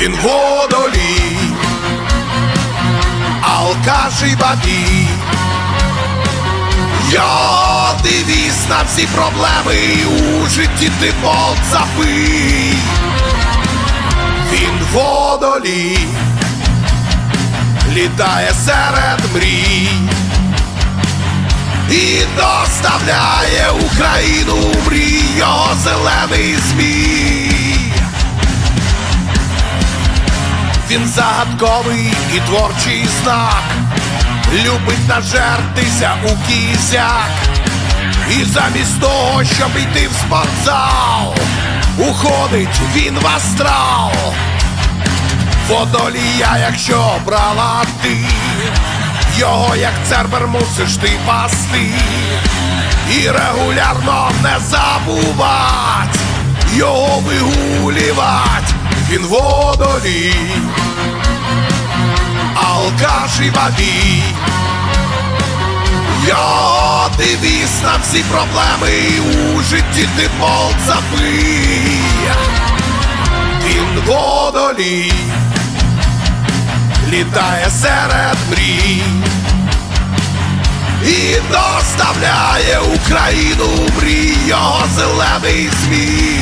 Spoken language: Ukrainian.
він водолій, алкаш і бабій. Йо, дивись на всі проблеми у житті ти забий. Він водолій, літає серед мрій і доставляє Україну мрій його зелений змій. Він загадковий і творчий знак, любить нажертися у кізяк. І замість того, щоб йти в спортзал, уходить він в астрал. Водолія, якщо брала ти, його як цербер мусиш ти пасти. І регулярно не забувать, його вигулівать, він водолій, алкаш і бабій. Йо, дивись на всі проблеми у житті ти болт забий. Він водолій, літає серед мрій і доставляє Україну мрій його зелений змій.